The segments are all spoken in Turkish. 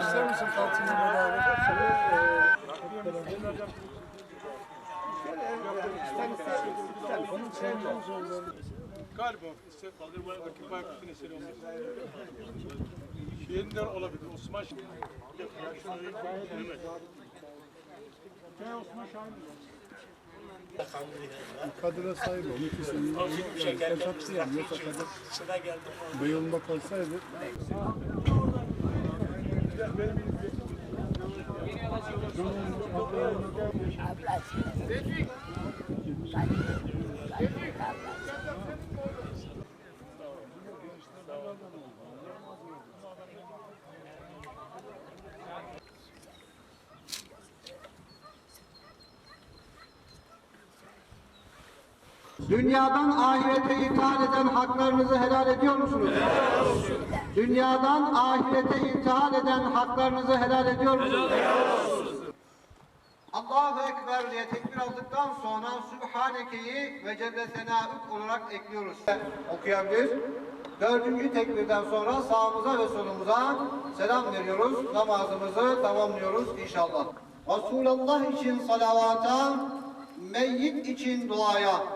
İster misin kalsın beraber? Galiba işte Rakip Baykutu'nun eseri olmuş. Şiirinden olabilir. Osman. Mehmet. Ben Osman Şahin. Kadir'e sahip ol. İkisini. Yani sen satışlayan. Yoksa Kadir bayılmak olsaydı Dünyadan ahirete ithal eden haklarınızı helal ediyor musunuz? Dünyadan ahirete ithal eden haklarınızı helal ediyor musunuz? Allahu Ekber diye tekbir aldıktan sonra Sübhaneke'yi ve Celle Senâ'ük olarak ekliyoruz. Okuyabilir. Dördüncü tekbirden sonra sağımıza ve solumuza selam veriyoruz. Namazımızı tamamlıyoruz inşallah. Resulullah için salavata, meyyit için duaya.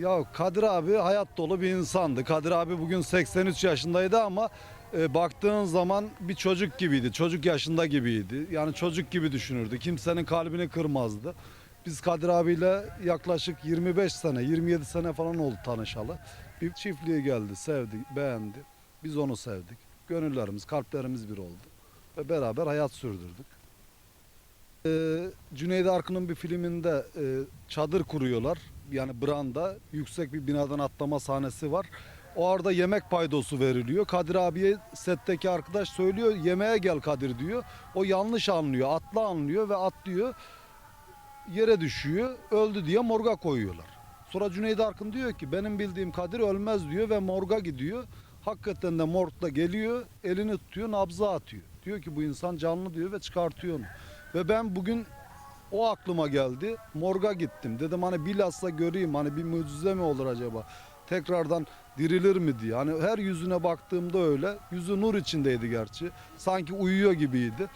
Ya Kadir abi hayat dolu bir insandı. Kadir abi bugün 83 yaşındaydı ama e, baktığın zaman bir çocuk gibiydi. Çocuk yaşında gibiydi. Yani çocuk gibi düşünürdü. Kimsenin kalbini kırmazdı. Biz Kadir abiyle yaklaşık 25 sene, 27 sene falan oldu tanışalı. Bir çiftliğe geldi, sevdi, beğendi. Biz onu sevdik. Gönüllerimiz, kalplerimiz bir oldu. Ve beraber hayat sürdürdük. Ee, Cüneyt Arkın'ın bir filminde e, çadır kuruyorlar. Yani branda yüksek bir binadan atlama sahnesi var. O arada yemek paydosu veriliyor. Kadir abiye setteki arkadaş söylüyor yemeğe gel Kadir diyor. O yanlış anlıyor. Atla anlıyor ve atlıyor. Yere düşüyor. Öldü diye morga koyuyorlar. Sonra Cüneyt Arkın diyor ki benim bildiğim Kadir ölmez diyor ve morga gidiyor. Hakikaten de morgda geliyor, elini tutuyor, nabza atıyor. Diyor ki bu insan canlı diyor ve çıkartıyor onu. Ve ben bugün o aklıma geldi. Morga gittim. Dedim hani bilhassa göreyim hani bir mucize mi olur acaba? Tekrardan dirilir mi diye. Hani her yüzüne baktığımda öyle. Yüzü nur içindeydi gerçi. Sanki uyuyor gibiydi.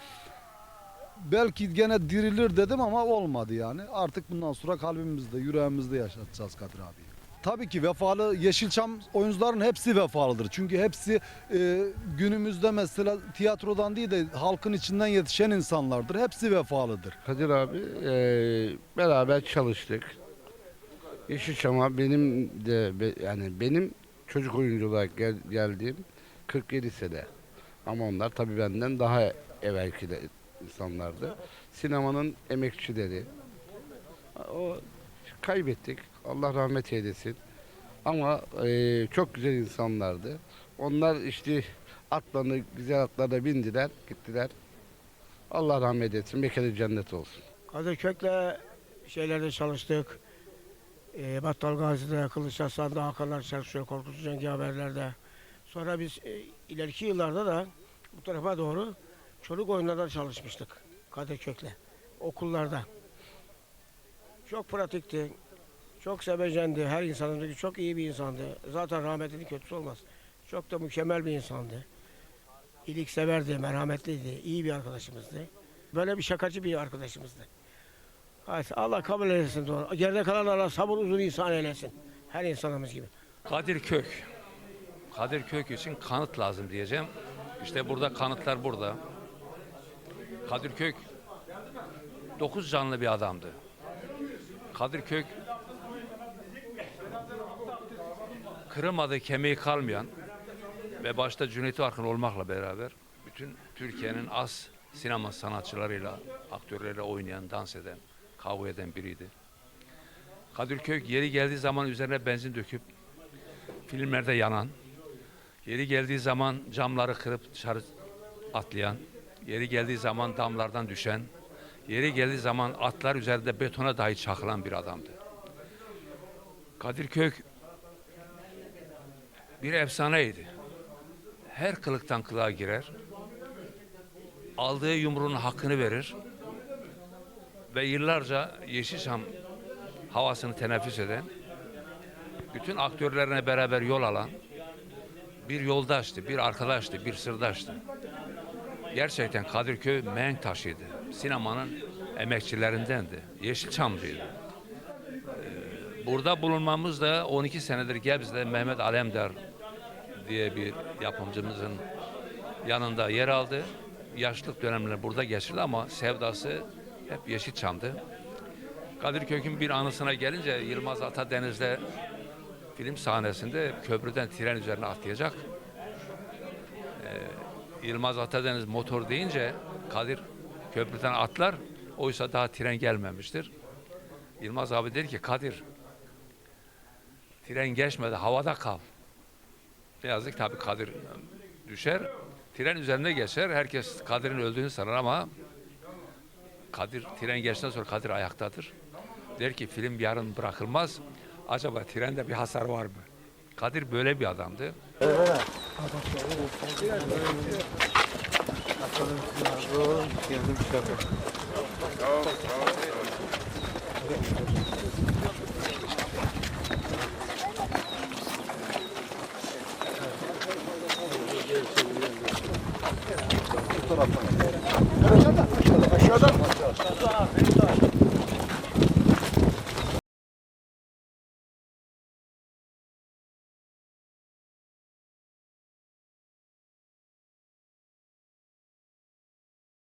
Belki gene dirilir dedim ama olmadı yani. Artık bundan sonra kalbimizde, yüreğimizde yaşatacağız Kadir abi. Tabii ki vefalı Yeşilçam oyuncuların hepsi vefalıdır. Çünkü hepsi e, günümüzde mesela tiyatrodan değil de halkın içinden yetişen insanlardır. Hepsi vefalıdır. Kadir abi eee, beraber çalıştık. Yeşilçam'a benim de be- yani benim çocuk oyuncu olarak gel, geldiğim 47 sene. Ama onlar tabii benden daha evvelki de insanlardı. Sinemanın emekçileri. O kaybettik. Allah rahmet eylesin. Ama eee, çok güzel insanlardı. Onlar işte atlarını güzel atlara bindiler, gittiler. Allah rahmet etsin, mekanı cennet olsun. Kadıköy'le şeylerde çalıştık. E, Battal Gazi'de, Kılıç Hasan'da, Hakanlar çalışıyor, Korkutucu Cengi haberlerde. Sonra biz e, ileriki yıllarda da bu tarafa doğru çocuk oyunlarda çalışmıştık Kadıköy'le, okullarda. Çok pratikti, çok sevecendi, her insanın çok iyi bir insandı. Zaten rahmetlinin kötüsü olmaz. Çok da mükemmel bir insandı. İyilik severdi, merhametliydi, iyi bir arkadaşımızdı. Böyle bir şakacı bir arkadaşımızdı. Hayır, Allah kabul eylesin doğru. Geride kalan Allah sabır uzun insan eylesin. Her insanımız gibi. Kadir Kök. Kadir Kök için kanıt lazım diyeceğim. İşte burada kanıtlar burada. Kadir Kök 9 canlı bir adamdı. Kadir Kök kırılmadığı kemiği kalmayan ve başta Cüneyt Arkın olmakla beraber bütün Türkiye'nin az sinema sanatçılarıyla, aktörlerle oynayan, dans eden, kavga eden biriydi. Kadirköy yeri geldiği zaman üzerine benzin döküp filmlerde yanan, yeri geldiği zaman camları kırıp dışarı atlayan, yeri geldiği zaman damlardan düşen, yeri geldiği zaman atlar üzerinde betona dahi çakılan bir adamdı. Kadirkök bir efsaneydi. Her kılıktan kılığa girer. Aldığı yumruğun hakkını verir. Ve yıllarca Yeşilçam havasını teneffüs eden, bütün aktörlerine beraber yol alan bir yoldaştı, bir arkadaştı, bir sırdaştı. Gerçekten Kadirköy menk taşıydı. Sinemanın emekçilerindendi. Yeşilçamlıydı. Burada bulunmamız da 12 senedir Gebze'de Mehmet Alemdar diye bir yapımcımızın yanında yer aldı. Yaşlılık dönemlerini burada geçirdi ama sevdası hep Yeşilçam'dı. Kadirköy'ün bir anısına gelince Yılmaz Atadeniz'de film sahnesinde köprüden tren üzerine atlayacak. Ee, Yılmaz Atadeniz motor deyince Kadir köprüden atlar. Oysa daha tren gelmemiştir. Yılmaz abi dedi ki Kadir tren geçmedi havada kal. Ne yazık ki tabii Kadir düşer. Tren üzerinde geçer. Herkes Kadir'in öldüğünü sanır ama Kadir tren geçtikten sonra Kadir ayaktadır. Der ki film yarın bırakılmaz. Acaba trende bir hasar var mı? Kadir böyle bir adamdı.